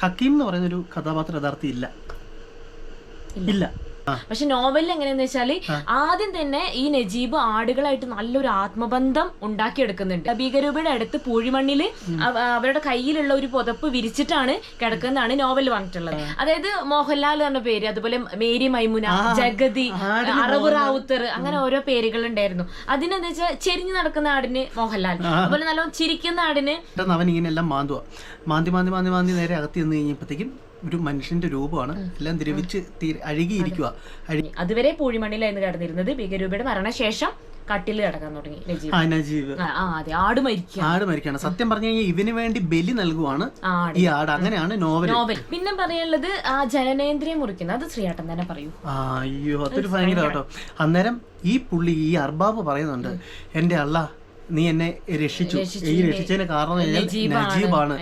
ഹക്കീം എന്ന് പറയുന്ന ഒരു കഥാപാത്രം യഥാർത്ഥം ഇല്ല. ഇല്ല. പക്ഷെ നോവലിൽ എങ്ങനെയാന്ന് വെച്ചാൽ ആദ്യം തന്നെ ഈ നജീബ് ആടുകളായിട്ട് നല്ലൊരു ആത്മബന്ധം ഉണ്ടാക്കിയെടുക്കുന്നുണ്ട്. ഭീകരൂപയുടെ അടുത്ത് പൂഴിമണ്ണിൽ അവ- അവരുടെ കയ്യിലുള്ള ഒരു പുതപ്പ് വിരിച്ചിട്ടാണ് കിടക്കുന്നതാണ് നോവൽ പറഞ്ഞിട്ടുള്ളത് അതായത് മോഹൻലാൽ എന്ന പേര് അതുപോലെ മേരി മൈമുന ജഗതി അറബ് റാവുത്തർ അങ്ങനെ ഓരോ പേരുകൾ ഉണ്ടായിരുന്നു അതിനെന്ന് വെച്ചാൽ ചെരിഞ്ഞു നടക്കുന്ന ആടിന് മോഹൻലാൽ അതുപോലെ നല്ല ചിരിക്കുന്ന ആടിന് അവൻ ഇങ്ങനെ എല്ലാം മാന്തുക മാന്തി മാന്തി മാന്തി മാന്തി നേരെ അകത്ത് ചെന്ന് കഴിഞ്ഞപ്പോഴത്തേക്കും ഒരു മനുഷ്യന്റെ രൂപമാണ്. എല്ലാം ദ്രവിച്ച് അഴുകിയിരിക്കുക അഴി അതുവരെ പൂഴിമണ്ണിലായിരുന്നു കിടന്നിരുന്നത്. ഭീകരൂപയുടെ മരണശേഷം കട്ടിൽ കിടക്കാൻ തുടങ്ങി ആ അതെ. ആട് മരിക്കുക ആട് മരിക്കുകയാണ് സത്യം പറഞ്ഞു കഴിഞ്ഞാൽ ഇവന് വേണ്ടി ബലി നൽകുവാണ് ഈ ആട്. അങ്ങനെയാണ് നോവൽ. നോവൽ. പിന്നെ പറയാനുള്ളത് ആ ജനനേന്ദ്രിയം മുറിക്കുന്നത് അത് ശ്രീയാട്ടൻ തന്നെ പറയൂ. അയ്യോ അതൊരു ഭയങ്കര കേട്ടോ. അന്നേരം ഈ പുള്ളി ഈ അർബാബ് പറയുന്നുണ്ട് എന്റെ അള്ള നീ എന്നെ രക്ഷിച്ചു. ഈ രക്ഷിച്ചതിന് കാരണം നജീബാണ്.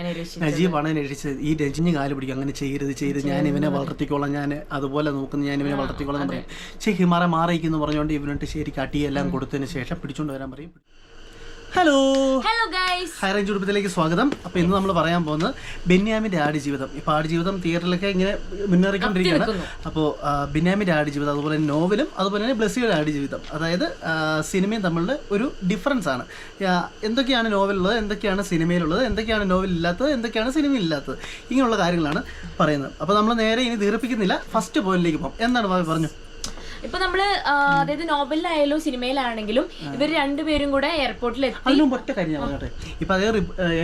നജീബാണ്. എന്നെ രക്ഷിച്ചത്. ഈ രജിഞ്ഞ് കാൽ പിടിക്കും. അങ്ങനെ ചെയ്യരുത് ചെയ്ത് ഞാൻ ഇവനെ വളർത്തിക്കോളാം. ഞാൻ അതുപോലെ നോക്കുന്നു. ഞാൻ ഇവനെ വളർത്തിക്കോളാം എന്ന് പറയും. ശരി ഹിമാറ മാറിയിരിക്കുന്നു പറഞ്ഞുകൊണ്ട് ഇവനിട്ട് ശരി കട്ടിയെല്ലാം കൊടുത്തതിന് ശേഷം പിടിച്ചുകൊണ്ട് വരാൻ പറയും. Hello hello guys high range കുടുംബത്തിലേക്ക് സ്വാഗതം. അപ്പോൾ ഇന്ന് നമ്മൾ പറയാൻ പോകുന്നത് ബെന്യാമിന്റെ ആടുജീവിതം. ഇപ്പോൾ ആടുജീവിതം തിയേറ്ററിലൊക്കെ ഇങ്ങനെ മുന്നേറിക്കൊണ്ടിരിക്കുകയാണ് അപ്പോൾ ബെന്യാമിന്റെ ആടുജീവിതം അതുപോലെ തന്നെ നോവലും അതുപോലെ തന്നെ ബ്ലസ്സിയുടെ ആടുജീവിതം. അതായത് സിനിമയും തമ്മിലുള്ള ഒരു ഡിഫറൻസ് ആണ്. എന്തൊക്കെയാണ് നോവലുള്ളത് എന്തൊക്കെയാണ് സിനിമയിലുള്ളത് എന്തൊക്കെയാണ് നോവൽ ഇല്ലാത്തത് എന്തൊക്കെയാണ് സിനിമയിൽ ഇല്ലാത്തത് ഇങ്ങനെയുള്ള കാര്യങ്ങളാണ് പറയുന്നത്. അപ്പോൾ നമ്മൾ നേരെ ഇനി ദീർപ്പിക്കുന്നില്ല ഫസ്റ്റ് പോയിന്റിലേക്ക് പോകാം എന്താണ് പറഞ്ഞു. ഇപ്പൊ നമ്മൾ അതായത് നോവലിലായാലും സിനിമയിലാണെങ്കിലും ഇവർ രണ്ടുപേരും കൂടെ എയർപോർട്ടിൽ എത്തി അതിലും മുമ്പ് ഒറ്റ കാര്യം ഞാൻ പറയട്ടെ. ഇപ്പൊ അതേ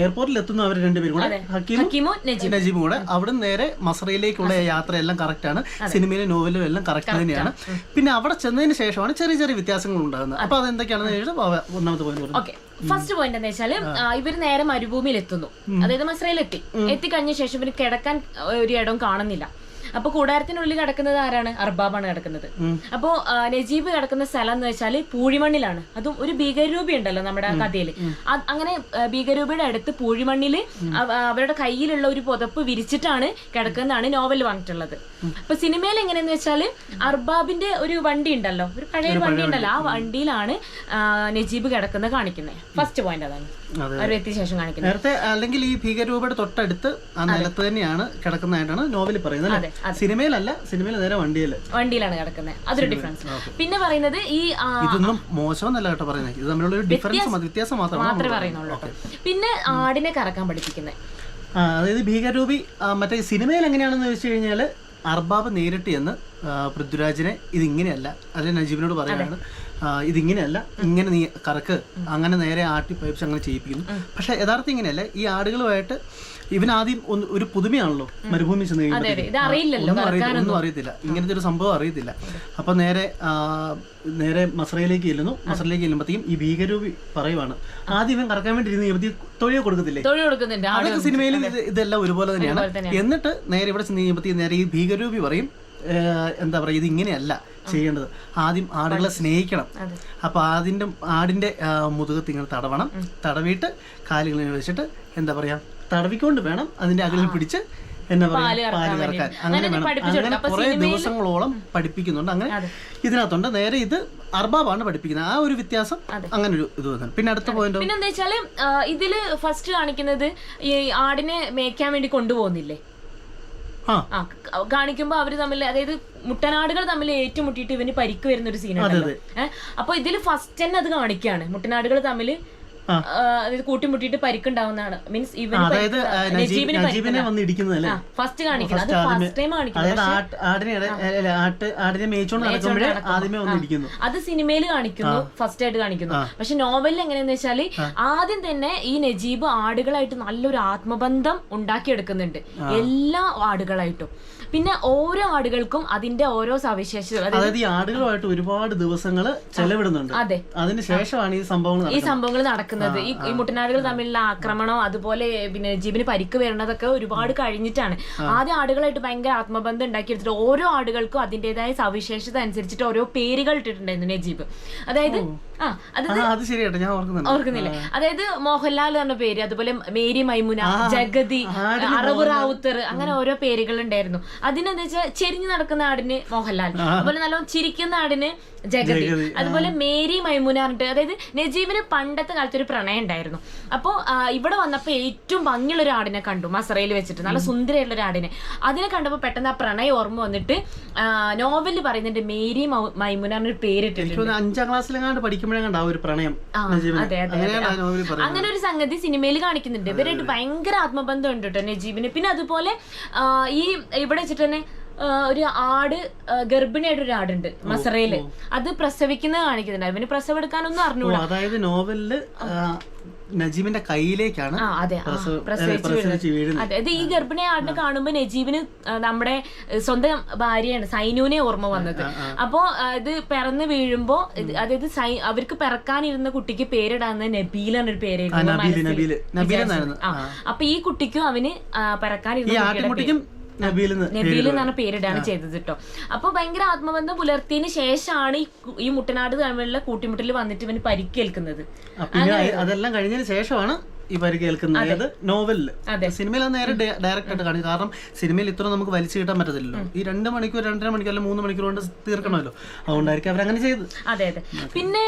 എയർപോർട്ടിൽ എത്തുന്ന അവർ രണ്ടുപേരും കൂടെ ഹക്കീമും ഹക്കീമോ നജീബ്. നജീബും കൂടെ അവിടെ നേരെ മസറയിലേക്കുള്ള യാത്രയെല്ലാം കറക്റ്റ് ആണ്. സിനിമയിലെ നോവലും എല്ലാം കറക്റ്റ് തന്നെയാണ്. പിന്നെ അവിടെ ചെന്നതിന് ശേഷമാണ് ചെറിയ ചെറിയ വ്യത്യാസങ്ങൾ ഉണ്ടാകുന്നത്. അപ്പൊ അതെന്തൊക്കെയാണെന്ന് ചോദിച്ചാൽ ബാബ ഒന്നാമത്തെ പോയിന്റ് ഓക്കെ. ഫസ്റ്റ് പോയിന്റ് എന്താ വെച്ചാൽ ഇവർ നേരെ മരുഭൂമിയിൽ എത്തുന്നു അതായത് മസ്രയിൽ എത്തി എത്തിക്കഴിഞ്ഞ ശേഷം ഇവർ കിടക്കാൻ ഒരു ഇടവും കാണുന്നില്ല. അപ്പൊ കൂടാരത്തിനുള്ളിൽ കിടക്കുന്നത് ആരാണ്? അർബാബാണ് കിടക്കുന്നത്. അപ്പോ നജീബ് കിടക്കുന്ന സ്ഥലം എന്ന് വെച്ചാൽ പൂഴിമണ്ണിലാണ്. അതും ഒരു ഭീകരരൂപി ഉണ്ടല്ലോ നമ്മുടെ കഥയിൽ. അങ്ങനെ ഭീകരൂപിയുടെ അടുത്ത് പൂഴിമണ്ണിൽ അവരുടെ കയ്യിലുള്ള ഒരു പുതപ്പ് വിരിച്ചിട്ടാണ് കിടക്കുന്നതാണ് നോവൽ പറഞ്ഞിട്ടുള്ളത്. അപ്പൊ സിനിമയിൽ എങ്ങനെയെന്ന് വെച്ചാൽ അർബാബിന്റെ ഒരു വണ്ടി ഉണ്ടല്ലോ. ഒരു പഴയ വണ്ടി ഉണ്ടല്ലോ. ആ വണ്ടിയിലാണ് നജീബ് കിടക്കുന്നത് കാണിക്കുന്നത്. ഫസ്റ്റ് പോയിന്റ് അതാണ്. കാണിക്കുന്നത്. നേരത്തെ അല്ലെങ്കിൽ ഈ ഭീകരരൂപയുടെ തൊട്ടടുത്ത് ആ നിലത്ത് തന്നെയാണ് കിടക്കുന്നതായിട്ടാണ് നോവലിൽ പറയുന്നത് അല്ലേ? സിനിമയിലല്ല സിനിമയിൽ നേരെ വണ്ടിയിൽ വണ്ടിയിലാണ് കിടക്കുന്നത്. അതൊരു ഡിഫറൻസ് പിന്നെ പറയുന്നത് ഈ ആ, ഇതൊന്നും മോശമെന്നല്ല കേട്ടോ പറയുന്നത്. ഇത് തമ്മിലുള്ള ഒരു ഡിഫറൻസ് വ്യത്യാസം മാത്രമാണ് പറയുന്നുള്ളൂ കേട്ടോ. പിന്നെ ആടിനെ കറക്കാൻ പഠിപ്പിക്കുന്നത്. ആ, അതായത് ഭീകരരൂപി ആ, മറ്റേ സിനിമയിൽ എങ്ങനെയാണെന്ന് വെച്ച് കഴിഞ്ഞാൽ അർബാബ് നേരിട്ട് എന്ന് പൃഥ്വിരാജിനെ ഇതിങ്ങനെയല്ല. അല്ലെങ്കിൽ നജീബിനോട് പറയുകയാണ് ഇതിങ്ങനെയല്ല ഇങ്ങനെ നീ കറക്ക് അങ്ങനെ നേരെ ആട്ടി പൈപ്സ് അങ്ങനെ ചെയ്യിപ്പിക്കുന്നു. പക്ഷെ യഥാർത്ഥം ഇങ്ങനെയല്ല. ഈ ആടുകളുമായിട്ട് ഇവനാദ്യം ഒന്ന് ഒരു പുതുമയാണല്ലോ മരുഭൂമി ചെന്ന് കഴിഞ്ഞാൽ ഒന്നും അറിയത്തില്ല ഒന്നും അറിയത്തില്ല. ഇങ്ങനത്തെ ഒരു സംഭവം അറിയത്തില്ല. അപ്പൊ നേരെ നേരെ മസറയിലേക്ക് ചെല്ലുന്നു. മസറയിലേക്ക് ചെല്ലുമ്പോഴത്തേക്കും ഈ ഭീകരൂപി പറയുവാണ്. ആദ്യം ഇവൻ കറക്കാൻ വേണ്ടി ഇരുന്ന് ഇവർക്ക് തൊഴിൽ കൊടുക്കത്തില്ലേ? അതൊക്കെ സിനിമയിൽ ഇതെല്ലാം ഒരുപോലെ തന്നെയാണ്. എന്നിട്ട് നേരെ ഇവിടെ ചെന്ന് കഴിയുമ്പോഴത്തേക്കും നേരെ ഈ ഭീകരൂപി പറയും എന്താ പറയുക ഇത് ഇങ്ങനെയല്ല ചെയ്യേണ്ടത്. ആദ്യം ആടുകളെ സ്നേഹിക്കണം. അപ്പോൾ അപ്പൊ ആദ്യം ആടിന്റെ ആ, മുതുകത്ത് ഇങ്ങനെ തടവണം. തടവിയിട്ട് കാലുകളിൽ വെച്ചിട്ട് എന്താ പറയാ തടവിക്കൊണ്ട് വേണം അതിന്റെ അകലിൽ പിടിച്ച് എന്നാ പറയുക പാൽ കറക്കാൻ അങ്ങനെ വേണം. അങ്ങനെ കുറെ ദിവസങ്ങളോളം പഠിപ്പിക്കുന്നുണ്ട്. അങ്ങനെ ഇതിനകത്തുണ്ട്. നേരെ ഇത് അർബാബാണ് പഠിപ്പിക്കുന്നത്. ആ ഒരു വ്യത്യാസം അങ്ങനെ ഒരു ഇത് വന്നു. പിന്നെ അടുത്ത പോയിന്റ് പിന്നെ എന്താ ഇതിൽ ഫസ്റ്റ് കാണിക്കുന്നത് ഈ ആടിനെ മേക്കാൻ വേണ്ടി കൊണ്ടുപോകുന്നില്ലേ? കാണിക്കുമ്പോ അവർ തമ്മിൽ അതായത് മുട്ടനാടുകൾ തമ്മിൽ ഏറ്റുമുട്ടിയിട്ട് ഇവന് പരിക്ക് വരുന്ന ഒരു സീനാണ് അപ്പൊ ഇതിൽ ഫസ്റ്റ് തന്നെ അത് കാണിക്കാണ്. മുട്ടനാടുകൾ തമ്മിൽ ആ. അതായത് കൂട്ടിമുട്ടിയിട്ട് പരിക്കുണ്ടാവുന്നതാണ്. മീൻസ് അതായത് നജീബിനെ വന്ന് ഇടിക്കുന്നതല്ലേ ഫസ്റ്റ് കാണിക്കുന്നത്. അത് ഫസ്റ്റ് ടൈം കാണിക്കുന്നത് ആടിനെ മേയിച്ചോണ്ട് നടക്കുമ്പോഴേ ആദ്യമേ വന്ന് ഇടിക്കുന്നു. അത് സിനിമയിൽ കാണിക്കുന്നു ഫസ്റ്റ് ആയിട്ട് കാണിക്കുന്നു. പക്ഷെ നോവലിൽ എങ്ങനെയാന്ന് വെച്ചാൽ ആദ്യം തന്നെ ഈ നജീബ് ആടുകളായിട്ട് നല്ലൊരു ആത്മബന്ധം ഉണ്ടാക്കിയെടുക്കുന്നുണ്ട്. എല്ലാ ആടുകളായിട്ടും. പിന്നെ ഓരോ ആടുകൾക്കും അതിന്റെ ഓരോ സവിശേഷത അതായത് ഈ ആടുകളുമായിട്ട് ഒരുപാട് ദിവസങ്ങൾ ചെലവിടുന്നുണ്ട്. അതെ. അതിന് ശേഷമാണ് ഈ സംഭവങ്ങൾ ഈ നടക്കുന്നത്. സംഭവങ്ങൾ നടക്കുന്നത്. ഈ ഈ മുട്ടനാടുകൾ തമ്മിലുള്ള ആക്രമണം അതുപോലെ പിന്നെ ജീവന് പരിക്ക് വരുന്നതൊക്കെ ഒരുപാട് കഴിഞ്ഞിട്ടാണ്. ആദ്യം ആടുകളായിട്ട് ഭയങ്കര ആത്മബന്ധം ഉണ്ടാക്കിയെടുത്തിട്ട് ഓരോ ആടുകൾക്കും അതിന്റെതായ സവിശേഷത അനുസരിച്ചിട്ട് ഓരോ പേരുകൾ ഇട്ടിട്ടുണ്ടായിരുന്നു നജീബ്. അതായത് ആ അത് ശരിയാട്ടോ ഞാൻ ഓർക്കുന്നുണ്ട്. ഓർക്കുന്നില്ലേ. അതായത് മോഹൻലാൽ എന്ന പേര് അതുപോലെ മേരി മൈമുന ജഗതി അറവ് റാവുത്തർ അങ്ങനെ ഓരോ പേരുകൾ ഉണ്ടായിരുന്നു അതിനെന്താ വെച്ചാൽ ചെരിഞ്ഞു നടക്കുന്ന ആടിന് മോഹൻലാൽ അതുപോലെ നല്ലോണം ചിരിക്കുന്ന ആടിന് ജഗതി അതുപോലെ മേരി മൈമുന പറഞ്ഞിട്ട് അതായത് നജീബിന് പണ്ടത്തെ കാലത്ത് ഒരു പ്രണയം ഉണ്ടായിരുന്നു. അപ്പോൾ ഇവിടെ വന്നപ്പോൾ ഏറ്റവും ഭംഗിയുള്ള ഒരു ആടിനെ കണ്ടു മസറയിൽ വെച്ചിട്ട് നല്ല സുന്ദരമായിട്ടുള്ള ഒരു ആടിനെ. അതിനെ കണ്ടപ്പോൾ പെട്ടെന്ന് ആ പ്രണയം ഓർമ്മ വന്നിട്ട് നോവലിൽ പറയുന്നുണ്ട് മേരി മൈമുന എന്നൊരു പേരിട്ടിട്ടുണ്ട്. അഞ്ചാം ക്ലാസ്സിലെങ്ങാണ്ട് ആ ഒരു പ്രണയം അതെ, അതെ, അങ്ങനെ ഒരു സംഗതി സിനിമയിൽ കാണിക്കുന്നുണ്ട്. ഇവരായിട്ട് ഭയങ്കര ആത്മബന്ധം ഉണ്ട് കേട്ടോ നജീബിന് പിന്നെ അതുപോലെ ഈ ഇവിടെ വെച്ചിട്ട് തന്നെ ഒരു ആട് ഗർഭിണിയായിട്ട് ഒരു ആടുണ്ട് മസറയിൽ. അത് പ്രസവിക്കുന്നത് കാണിക്കുന്നുണ്ട്. അവന് പ്രസവം എടുക്കാനൊന്നും അറിഞ്ഞൂടാ. അതായത് നോവലിൽ നജീബിന്റെ കയ്യിലേക്കാണ് അതായത് ഈ ഗർഭിണി ആടിനെ കാണുമ്പോ നജീബിന് നമ്മുടെ സ്വന്തം ഭാര്യയാണ് സൈനുവിനെ ഓർമ്മ വന്നത്. അപ്പോ ഇത് പിറന്ന് വീഴുമ്പോ അതായത് അവർക്ക് പിറക്കാനിരുന്ന കുട്ടിക്ക് പേരിടാന്ന് നബീൽ എന്നൊരു പേര്. അപ്പൊ ഈ കുട്ടിക്കും അവന് പിറക്കാനിരുന്ന നബീൽ എന്നാണ് പേരിടാണ് ചെയ്തത് കേട്ടോ അപ്പൊ ഭയങ്കര ആത്മബന്ധം പുലർത്തിയതിനു ശേഷമാണ് ഈ മുട്ടനാട് തമ്മിലുള്ള കൂട്ടിമുട്ടിൽ വന്നിട്ട് ഇവന് പരിക്കേൽക്കുന്നത്. അതെല്ലാം കഴിഞ്ഞതിന് ശേഷമാണ് ഈ പരിക്കേൽക്കുന്നത്. ഏത്? നോവലിൽ. സിനിമയിൽ അത് നേരെ ഡയറക്റ്റ് ആയിട്ട് കാണിക്കും കാരണം സിനിമയിൽ ഇത്ര നമുക്ക് വലിച്ചു കിട്ടാൻ പറ്റത്തില്ലല്ലോ. ഈ രണ്ട് മണിക്കൂർ രണ്ടര മണിക്കൂർ അല്ലെങ്കിൽ മൂന്ന് മണിക്കൂർ കൊണ്ട് തീർക്കണമല്ലോ. അതുകൊണ്ടായിരിക്കും അവരങ്ങനെ ചെയ്തത് അതെ അതെ. പിന്നെ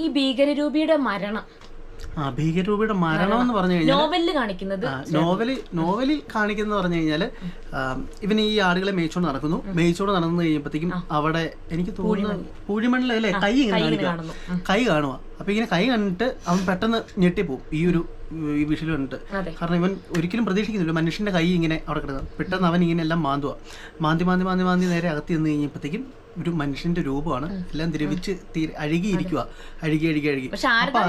ഈ ഭീകരരൂപിയുടെ മരണം. ആ ഭീകരരൂപിയുടെ മരണം എന്ന് പറഞ്ഞു കഴിഞ്ഞാൽ നോവലിൽ കാണിക്കുന്നത് നോവലിൽ നോവലിൽ കാണിക്കുന്നത് പറഞ്ഞു കഴിഞ്ഞാൽ ഇവന് ഈ ആടുകളെ മേയിച്ചോണ്ട് നടക്കുന്നു. മേയിച്ചോണ്ട് നടന്നു കഴിയുമ്പോഴത്തേക്കും അവിടെ എനിക്ക് തോന്നുന്നു പൂഴിമണ്ണിൽ അല്ലേ കൈ ഇങ്ങനെ കാണിക്കുക. കൈ കാണുക. അപ്പൊ ഇങ്ങനെ കൈ കണ്ടിട്ട് അവൻ പെട്ടെന്ന് ഞെട്ടിപ്പോവും ഈ ഒരു ഈ വിഷയിൽ കണ്ടിട്ട്. കാരണം ഇവൻ ഒരിക്കലും പ്രതീക്ഷിക്കുന്നില്ല. മനുഷ്യന്റെ കൈ ഇങ്ങനെ അവിടെ കിടക്കുന്നത് പെട്ടെന്ന് അവൻ ഇങ്ങനെ എല്ലാം മാന്തുവാ മാന്തി മാന്തി മാന്തി മാന്തി നേരെ അകത്തി നിന്ന് കഴിഞ്ഞപ്പോഴത്തേക്കും ഒരു മനുഷ്യന്റെ രൂപമാണ്. എല്ലാം ദ്രവിച്ച് അഴുകിയിരിക്കുക അഴുകി അഴുകി അഴുകി. അപ്പൊ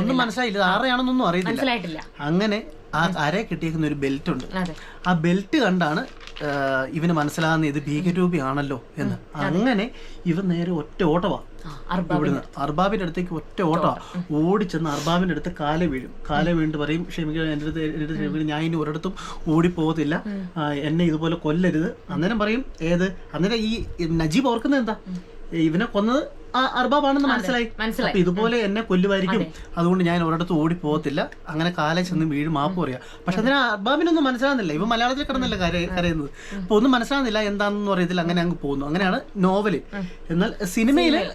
ഒന്നും മനസ്സിലായില്ല. ആരെയാണെന്നൊന്നും അറിയത്തില്ല. മനസ്സിലായിട്ടില്ല. അങ്ങനെ ആ അര കിട്ടിയേക്കുന്ന ഒരു ബെൽറ്റ് ഉണ്ട് ആ ബെൽറ്റ് കണ്ടാണ് ഇവന് മനസ്സിലാകുന്ന ഇത് ഭീകരൂപിയാണല്ലോ എന്ന്. അങ്ങനെ ഇവൻ നേരെ ഒറ്റ ഓട്ടവാ. അർബാബിന്റെ അടുത്തേക്ക് ഒറ്റ ഓട്ടോ. ഓടിച്ചെന്ന് അർബാബിന്റെ അടുത്ത് കാല വീഴും. കാല വീണിട്ട് പറയും ക്ഷമിക്കണം എന്റെ അടുത്ത് എന്റെ അടുത്ത് ക്ഷമിക്കണം. ഞാൻ ഇനി ഒരിടത്തും ഓടിപ്പോകത്തില്ല. എന്നെ ഇതുപോലെ കൊല്ലരുത്. അന്നേരം പറയും ഏത്? അന്നേരം ഈ നജീബ് ഓർക്കുന്നത് എന്താ? ഇവനെ കൊന്നത് അർബാബാണെന്ന് മനസ്സിലായി. മനസ്സിലായി. ഇതുപോലെ എന്നെ കൊല്ലുമായിരിക്കും. അതുകൊണ്ട് ഞാൻ ഒരിടത്ത് ഓടി പോകത്തില്ല. അങ്ങനെ കാലം ചെന്ന് വീഴും മാപ്പ് പറയാ. പക്ഷെ അതിന് അർബാബിനൊന്നും മനസ്സിലാകുന്നില്ല. ഇവ മലയാളത്തിൽ കിടന്നല്ല കര- കരയുന്നത്. അപ്പൊ ഒന്നും മനസ്സിലാകുന്നില്ല എന്താണെന്ന് പറയത്തില്ല. അങ്ങനെ അങ്ങ് പോകുന്നു. അങ്ങനെയാണ് നോവൽ. എന്നാൽ സിനിമയിൽ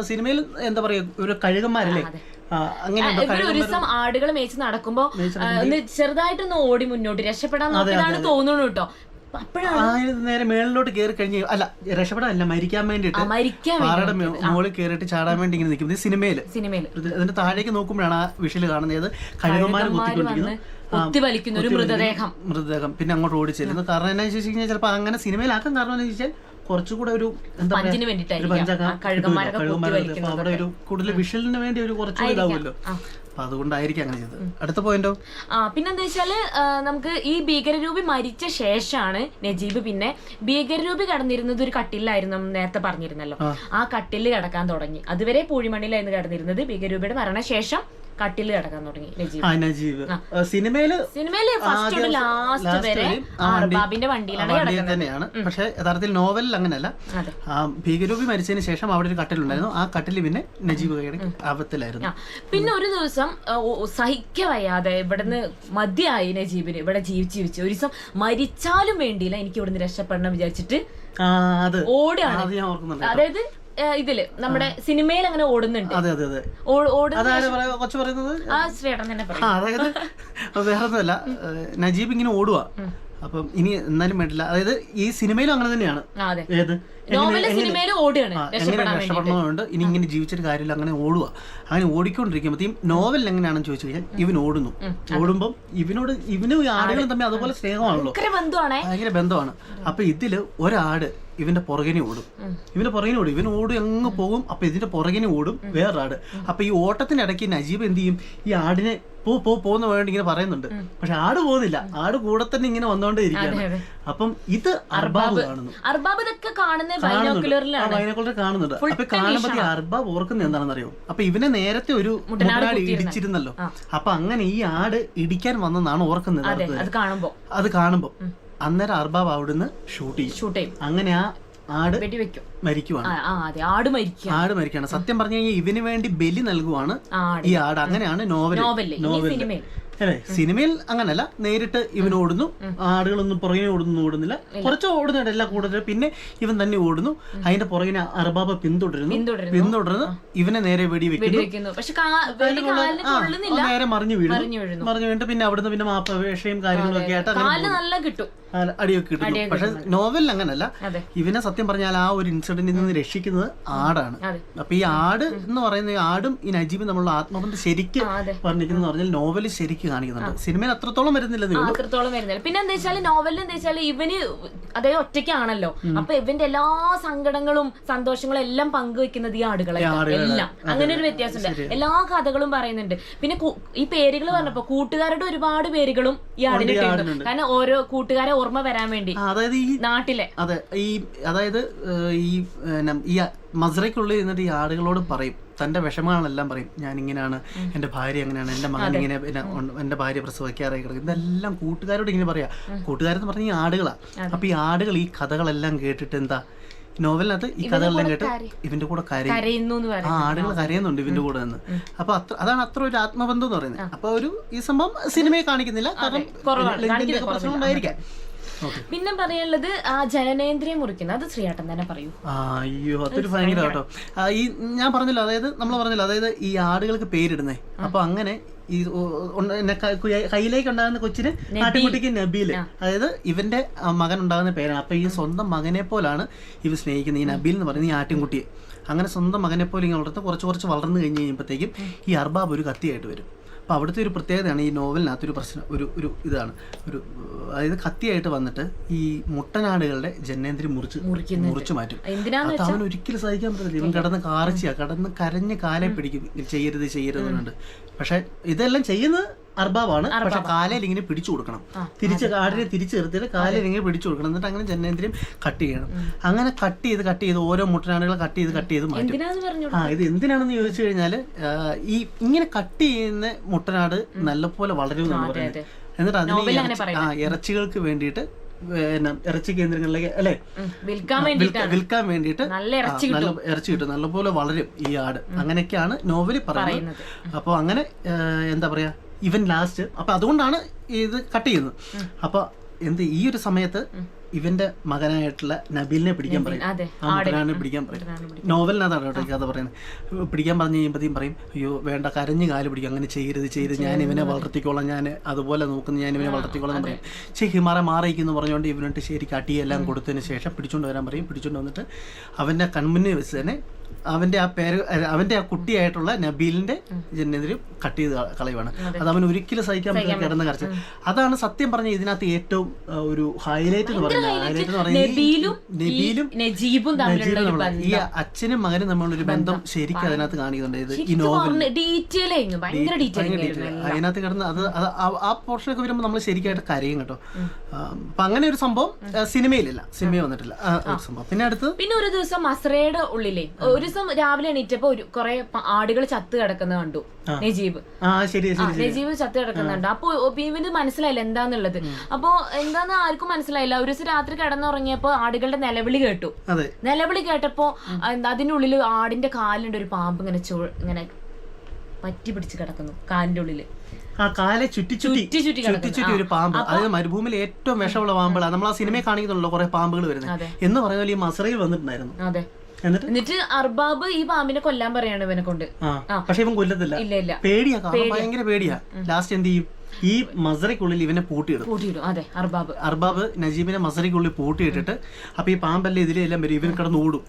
സിനിമയിൽ എന്താ പറയാ ഒരു കഴുകന്മാരല്ലേ? ഇവർ ഒരു ദിവസം ആടുകൾ മേച്ച് നടക്കുമ്പോ ഒന്ന് ചെറുതായിട്ടൊന്ന് ഓടി മുന്നോട്ട്. രക്ഷപ്പെടാൻ നോക്കിയതാണ് തോന്നുന്നു കേട്ടോ. നേരെ മേളിലോട്ട് കയറി കഴിഞ്ഞ് അല്ല രക്ഷപ്പെടാനല്ല മരിക്കാൻ വേണ്ടിട്ട് മരിക്കാൻ പാറയുടെ മുകളിൽ കയറിയിട്ട് ചാടാൻ വേണ്ടി ഇങ്ങനെ നിൽക്കുന്നത് സിനിമയിൽ. സിനിമയിൽ അതിന്റെ താഴേക്ക് നോക്കുമ്പോഴാണ് ആ വിഷയിൽ കാണുന്നത്. കഴുകന്മാർ കൊത്തിക്കൊണ്ടിരിക്കുന്നത് കുത്തിവലിക്കുന്ന. ഒരു മൃതദേഹം. മൃതദേഹം. പിന്നെ അങ്ങോട്ട് ഓടിച്ചെല്ലുന്നു കാരണം എന്നാ വെച്ച് കഴിഞ്ഞാൽ ചിലപ്പോൾ അങ്ങനെ സിനിമയിലാക്കാൻ കാരണം എന്ന് വെച്ചാൽ കുറച്ചുകൂടെ ഒരു എന്താ പറയുക അവിടെ ഒരു കൂടുതൽ വിഷലിന് വേണ്ടി ഒരു കുറച്ചുകൂടി ഇതാവുമല്ലോ. അപ്പൊ അതുകൊണ്ടായിരിക്കും അങ്ങനെ ചെയ്തത്. അടുത്ത പോയിന്റോ? ആ പിന്നെന്താ വെച്ചാൽ നമുക്ക് ഈ ഭീകരരൂപി മരിച്ച ശേഷമാണ് നജീബ് പിന്നെ ഭീകരരൂപി കടന്നിരുന്നത് ഒരു കട്ടിലായിരുന്നു നേരത്തെ പറഞ്ഞിരുന്നല്ലോ. ആ. കട്ടിൽ കിടക്കാൻ തുടങ്ങി. അതുവരെ പൂഴിമണ്ണിലായിരുന്നു കിടന്നിരുന്നത്. ഭീകരരൂപിയുടെ മരണശേഷം കട്ടിൽ കിടക്കാൻ തുടങ്ങി നജീബ്. സിനിമയിൽ സിനിമയിൽ ഫസ്റ്റ് ലാസ്റ്റ് വരെ അർബാബിന്റെ വണ്ടിയിലാണ് തന്നെയാണ്. പക്ഷെ യഥാർത്ഥത്തിൽ നോവലിൽ അങ്ങനെയല്ല. ഭീകരൂപി മരിച്ചതിന് ശേഷം അവിടെ ഒരു കട്ടിലുണ്ടായിരുന്നു. ആ കട്ടിൽ പിന്നെ നജീബ് കൈയുടെ ആപത്തിലായിരുന്നു. പിന്നെ ഒരു ദിവസം ആ, ഓ- ഓ, സഹിക്ക വയ്യാതെ ഇവിടുന്ന് മതിയായി നജീബിന് ഇവിടെ ജീവിച്ച് ജീവിച്ച്. ഒരു ദിവസം മരിച്ചാലും വേണ്ടിയില്ല എനിക്ക് ഇവിടുന്ന് രക്ഷപ്പെടണം വിചാരിച്ചിട്ട് ഓടുകയാണ്. അതായത് ഇതിൽ നമ്മുടെ സിനിമയിൽ അങ്ങനെ ഓടുന്നുണ്ട്. ആ ശ്രീയേട്ടൻ തന്നെ പറയും. ആ അതായത് വേറെ ഒന്നുമല്ല നജീബ് ഇങ്ങനെ ഓടുക അപ്പം ഇനി എന്നാലും വേണ്ടില്ല. അതായത് ഈ സിനിമയിലും അങ്ങനെ തന്നെയാണ്. ഏത്? എങ്ങനെ രക്ഷപ്പെടണമെന്നുണ്ട് ഇനി ഇങ്ങനെ ജീവിച്ചൊരു കാര്യമില്ല അങ്ങനെ ഓടുക. അങ്ങനെ ഓടിക്കൊണ്ടിരിക്കുമ്പോഴത്തേക്കും നോവൽ എങ്ങനെയാണെന്ന് ചോദിച്ചു കഴിഞ്ഞാൽ ഇവൻ ഓടുന്നു. ഓടുമ്പോൾ ഇവനോട് ഇവനും ആടുകളും തമ്മിൽ അതുപോലെ സ്നേഹമാണല്ലോ. ഭയങ്കര ബന്ധമാണ് അപ്പൊ ഇതിൽ ഒരാട് ഇവന്റെ പുറകിനെ ഓടും. ഇവന്റെ പുറകിനെ ഓടും. ഇവൻ ഓടി അങ്ങ് പോകും. അപ്പൊ ഇതിന്റെ പുറകിനെ ഓടും വേറൊരാട്. അപ്പൊ ഈ ഓട്ടത്തിന്റെ ഇടയ്ക്ക് നജീബ് എന്ത് ചെയ്യും? ഈ ആടിനെ പോ പോ പോന്ന് വേണ്ടി ഇങ്ങനെ പറയുന്നുണ്ട്. പക്ഷെ ആട് പോകുന്നില്ല. ആട് കൂടെ തന്നെ ഇങ്ങനെ വന്നോണ്ടേ ഇരിക്കുകയാണ്. അപ്പം ഇത് അർബാബ് കാണുന്നു. അർബാബ് ഇതൊക്കെ വൈനക്കുളർ കാണുന്നുണ്ട്. അപ്പൊ കാണുമ്പോൾ ഈ അർബാബ് ഓർക്കുന്നത് എന്താണെന്ന് അറിയോ അപ്പൊ ഇവനെ നേരത്തെ ഒരു മുട്ടനാട് ഇടിച്ചിരുന്നല്ലോ. അപ്പൊ അങ്ങനെ ഈ ആട് ഇടിക്കാൻ വന്നെന്നാണ് ഓർക്കുന്നത് അതെ അത് കാണുമ്പോ. അത് കാണുമ്പോ. അന്നേരം അർബാബ് അവിടുന്ന് ഷൂട്ട് ചെയ്യും. ഷൂട്ട് ചെയ്യും. അങ്ങനെ ആ ആട് വെടിവെക്കും. മരിക്കുവാണ്. അതെ. ആട് മരിക്കുക. ആട് മരിക്കുകയാണ്. സത്യം പറഞ്ഞു കഴിഞ്ഞാൽ ഇവന് വേണ്ടി ബലി നൽകുവാണ് ഈ ആട്. അങ്ങനെയാണ് നോവൽ നോവൽ അല്ലേ? സിനിമയിൽ അങ്ങനല്ല. നേരിട്ട് ഇവൻ ഓടുന്നു. ആടുകളൊന്നും പുറകെ ഓടുന്നു ഓടുന്നില്ല. കുറച്ച് ഓടുന്നുണ്ട് എല്ലാ കൂടുതലും പിന്നെ ഇവൻ തന്നെ ഓടുന്നു. അതിന്റെ പുറകിനെ അർബാബ പിന്തുടരുന്നു. പിന്തുടരുന്നു. പിന്തുടർന്ന് ഇവനെ നേരെ വെടി വെക്കുന്നു നേരെ മറിഞ്ഞു വീഴുന്നു. മറിഞ്ഞു വീണിട്ട് പിന്നെ അവിടുന്ന് പിന്നെ മാപ്പവേഷയും കാര്യങ്ങളും ഒക്കെ ആയിട്ട് അങ്ങനെ കിട്ടും. അടിയൊക്കെ കിട്ടുന്നു പക്ഷെ നോവലിൽ അങ്ങനല്ല. ഇവനെ സത്യം പറഞ്ഞാൽ ആ ഒരു ഇൻസിഡന്റിൽ നിന്ന് രക്ഷിക്കുന്നത് ആടാണ്. അപ്പൊ ഈ ആട് എന്ന് പറയുന്ന ആടും ഈ നജീബും നമ്മളുടെ ആത്മബന്ധം ശരിക്കും പറഞ്ഞിരിക്കുന്നത് പറഞ്ഞാൽ നോവലിൽ ശരിക്ക് കാണിക്കുന്നുണ്ട്. സിനിമയിൽ അത്രത്തോളം വരുന്നില്ല അത്രത്തോളം വരുന്നില്ല. പിന്നെ എന്താ വെച്ചാൽ നോവലിൽ എന്താ വെച്ചാൽ ഇവന് അതായത് ഒറ്റയ്ക്കാണല്ലോ. അപ്പൊ ഇവന്റെ എല്ലാ സങ്കടങ്ങളും സന്തോഷങ്ങളും എല്ലാം പങ്കുവെക്കുന്നത് ഈ ആടുകളെ എല്ലാം. അങ്ങനെ ഒരു വ്യത്യാസമുണ്ട്. എല്ലാ കഥകളും പറയുന്നുണ്ട്. പിന്നെ ഈ പേരുകൾ പറഞ്ഞപ്പോ കൂട്ടുകാരുടെ ഒരുപാട് പേരുകളും ഈ ആടിന് കാരണം ഓരോ കൂട്ടുകാരെ ഓർമ്മ വരാൻ വേണ്ടി. അതായത് ഈ നാട്ടിലെ. അതെ ഈ അതായത് ഈ മസറയ്ക്കുള്ളിൽ ഈ മസ്രയ്ക്കുള്ളിൽ ഇരുന്നിട്ട് ഈ ആടുകളോട് പറയും. തന്റെ വിഷമങ്ങളെല്ലാം പറയും. ഞാൻ ഇങ്ങനെയാണ് എന്റെ ഭാര്യ എങ്ങനെയാണ് എന്റെ മകൻ ഇങ്ങനെ എന്റെ എന്റെ ഭാര്യ പ്രസവിക്കാറായി കിടക്കും ഇതെല്ലാം കൂട്ടുകാരോട് ഇങ്ങനെ പറയാ. കൂട്ടുകാരെന്ന് പറഞ്ഞ ഈ ആടുകളാ. അപ്പൊ ഈ ആടുകൾ ഈ കഥകളെല്ലാം കേട്ടിട്ട് എന്താ? നോവലിനകത്ത് ഈ കഥകളെല്ലാം കേട്ട് ഇവന്റെ കൂടെ കരയുന്നു ആ ആടുകൾ കരയുന്നുണ്ട് ഇവന്റെ കൂടെ നിന്ന്. അപ്പൊ അത്ര അതാണ് അത്ര ഒരു ആത്മബന്ധം എന്ന് പറയുന്നത്. അപ്പൊ ഒരു ഈ സംഭവം സിനിമയെ കാണിക്കുന്നില്ല. കാരണം പ്രശ്നം ഉണ്ടായിരിക്കാം പിന്നെ പറയാനുള്ളത് ആ ജനനേന്ദ്രിയം മുറിക്കുന്നത് അത് ശ്രീയാട്ടൻ തന്നെ പറയൂ. അയ്യോ അതൊരു ഭയങ്കര കേട്ടോ. ഈ ഞാൻ പറഞ്ഞല്ലോ അതായത് നമ്മൾ പറഞ്ഞല്ലോ അതായത് ഈ ആടുകൾക്ക് പേരിടുന്നേ. അപ്പൊ അങ്ങനെ ഈ കയ്യിലേക്ക് ഉണ്ടാകുന്ന കൊച്ചിന് ആട്ടിൻകുട്ടിക്ക് നബീൽ. അതായത് ഇവന്റെ മകൻ ഉണ്ടാകുന്ന പേരാണ്. അപ്പൊ ഈ സ്വന്തം മകനെ പോലാണ് ഇവ സ്നേഹിക്കുന്നത്. ഈ നബീൽ എന്ന് പറയുന്ന ഈ ആട്ടിൻകുട്ടിയെ. അങ്ങനെ സ്വന്തം മകനെ പോലെ ഇങ്ങനെ വളർത്ത് കുറച്ച് കുറച്ച് വളർന്നു കഴിഞ്ഞ് കഴിയുമ്പോഴത്തേക്കും ഈ അർബാബ് ഒരു കത്തിയായിട്ട് വരും. അപ്പോൾ അവിടുത്തെ ഒരു പ്രത്യേകതയാണ് ഈ നോവലിനകത്തൊരു പ്രശ്നം ഒരു ഒരു ഇതാണ്. ഒരു അതായത് കത്തിയായിട്ട് വന്നിട്ട് ഈ മുട്ടനാടുകളുടെ ജനേന്ദ്രി മുറിച്ച് മുറിച്ച് മാറ്റും. അത് അവൻ ഒരിക്കലും സഹിക്കാൻ പറ്റില്ല ഇവൻ കിടന്ന് കാർച്ചയാ കിടന്ന് കരഞ്ഞ് കാലെ പിടിക്കും. ചെയ്യരുത് ചെയ്യരുത് എന്നുണ്ട്. പക്ഷെ ഇതെല്ലാം ചെയ്യുന്നത് അർബാബാണ് പക്ഷെ കാലയിൽ ഇങ്ങനെ പിടിച്ചു കൊടുക്കണം. തിരിച്ച് കാടിനെ തിരിച്ചു നിർത്തിയിട്ട് കാലയിൽ ഇങ്ങനെ പിടിച്ചു കൊടുക്കണം. എന്നിട്ട് അങ്ങനെ ജനനേന്ദ്രിയം കട്ട് ചെയ്യണം. അങ്ങനെ കട്ട് ചെയ്ത് കട്ട് ചെയ്ത് ഓരോ മുട്ടനാടുകൾ കട്ട് ചെയ്ത് കട്ട് ചെയ്ത് മാറ്റും. ആ ഇത് എന്തിനാണെന്ന് ചോദിച്ചു കഴിഞ്ഞാൽ ഈ ഇങ്ങനെ കട്ട് ചെയ്യുന്ന മുട്ടനാട് നല്ലപോലെ വളരുമെന്നാണ് പറയുന്നത്. എന്നിട്ട് അതിന് ആ ഇറച്ചികൾക്ക് വേണ്ടിയിട്ട് ഇറച്ചി കേന്ദ്രങ്ങളിലേക്ക് അല്ലെ? വിൽക്കാൻ വേണ്ടിട്ട് വേണ്ടിയിട്ട് നല്ല ഇറച്ചി കിട്ടും. നല്ലപോലെ വളരും ഈ ആട്. അങ്ങനെയൊക്കെയാണ് നോവൽ പറയുന്നത്. അപ്പൊ അപ്പോൾ അങ്ങനെ എന്താ പറയാ ഇവൻ ലാസ്റ്റ് അപ്പൊ അതുകൊണ്ടാണ് ഇത് കട്ട് ചെയ്യുന്നത് അപ്പൊ എന്ത് ഈ ഒരു സമയത്ത് ഇവന്റെ മകനായിട്ടുള്ള നബീലിനെ പിടിക്കാൻ പറയും. ആ മുട്ടനാടിനെ പിടിക്കാൻ പറയും. നോവലിനകത്താണ് കേട്ടോ കഥ പറയുന്നത്? പിടിക്കാൻ പറഞ്ഞു കഴിയുമ്പോഴത്തേക്കും പറയും അയ്യോ വേണ്ട കരഞ്ഞ് കാൽ പിടിക്കും. അങ്ങനെ ചെയ്യരുത് ചെയ്ത് ഞാൻ ഇവനെ വളർത്തിക്കോളാം ഞാൻ അതുപോലെ നോക്കുന്നു ഞാൻ ഇവനെ വളർത്തിക്കോളാം എന്ന് പറയും. ശരി ഹിമാറ മാറിയിരിക്കുന്നു പറഞ്ഞുകൊണ്ട് ഇവനോട്ട് ശരി കട്ടിയെല്ലാം കൊടുത്തതിന് ശേഷം പിടിച്ചുകൊണ്ട് വരാൻ പറയും. പിടിച്ചുകൊണ്ട് വന്നിട്ട് അവന്റെ കൺമുന്നിൽ വെച്ച് തന്നെ അവന്റെ ആ പേര് അവന്റെ ആ കുട്ടിയായിട്ടുള്ള നബീലിന്റെ ജനനെതിരെ കട്ട് ചെയ്ത് കളയുവാണ്. അത്. അവൻ ഒരിക്കലും സഹിക്കാൻ പറ്റുന്ന കിടന്ന കരച്ച് അതാണ് സത്യം പറഞ്ഞ ഇതിനകത്ത് ഏറ്റവും ഒരു ഹൈലൈറ്റ് എന്ന് പറയുന്നത് നജീബും തമ്മിലുള്ള ഈ അച്ഛനും മകനും തമ്മിലുള്ള ഒരു ബന്ധം ശരിക്കും അതിനകത്ത് കാണിക്കുന്നുണ്ട്. ഇത് ഈ നോവൽ ഡീറ്റെയിൽ ആയിരുന്നു. ഭയങ്കര ഡീറ്റെയിലിംഗ് ആയിരുന്നു അതിനകത്ത് കിടന്ന് അത് ആ- പോർഷനൊക്കെ വരുമ്പോൾ നമ്മൾ ശരിക്കായിട്ട് കരയും കേട്ടോ. അപ്പൊ അങ്ങനെ ഒരു സംഭവം സിനിമയിലല്ല. സിനിമയിൽ വന്നിട്ടില്ല. സംഭവം. പിന്നെ അടുത്ത്? പിന്നെ ഒരു ദിവസം മസ്രയുടെ ഉള്ളിലേ ഒരു ദിവസം രാവിലെ എണീറ്റപ്പോ ഒരു കുറെ ആടുകൾ ചത്ത് കിടക്കുന്നത് കണ്ടു. നജീബ്. ആ ശരി ശരി നജീബ് ചത്ത് കിടക്കുന്നുണ്ട്. അപ്പൊ ഇവന് മനസ്സിലായില്ല എന്താന്നുള്ളത്. അപ്പോ എന്താന്ന് ആർക്കും മനസ്സിലായില്ല. ഒരു ദിവസം രാത്രി കിടന്നുറങ്ങിയപ്പോ ആടുകളുടെ നിലവിളി കേട്ടു. നിലവിളി കേട്ടപ്പോ എന്താ അതിനുള്ളിൽ ആടിന്റെ കാലിന്റെ ഒരു പാമ്പ് ഇങ്ങനെ ചോ ഇങ്ങനെ പറ്റി പിടിച്ച് കിടക്കുന്നു കാലിന്റെ ഉള്ളിൽ. ആ കാലെ ചുറ്റി ചുറ്റി ചുറ്റി ചുറ്റി ഒരു പാമ്പ്. അതായത് മരുഭൂമിയിൽ ഏറ്റവും വിഷമുള്ള പാമ്പുകളാണ് നമ്മൾ ആ സിനിമയിൽ കാണിക്കുന്നുള്ളൂ കുറെ പാമ്പുകൾ വരുന്നത് എന്ന് പറയുന്ന പോലെ ഈ മസറയിൽ വന്നിട്ടുണ്ടായിരുന്നു. എന്നിട്ട്? അർബാബ് ഈ പാമ്പിനെ കൊല്ലാൻ പറയാണ് ഇവനെ കൊണ്ട്. പക്ഷെ ഇവൻ കൊല്ലത്തില്ല. ഇല്ല ഇല്ല. പേടിയാ. ഭയങ്കര പേടിയാ. ലാസ്റ്റ് എന്ത് ചെയ്യും? ഈ മസറയ്ക്കുള്ളിൽ ഇവനെ പൂട്ടിയിടും. അതെ അർബാബ്. അർബാബ് നജീബിനെ മസറയ്ക്കുള്ളിൽ പൂട്ടിയിട്ടിട്ട് അപ്പൊ ഈ പാമ്പല്ലേ ഇതിലെല്ലാം വരും. ഇവൻ കിടന്ന് ഓടും.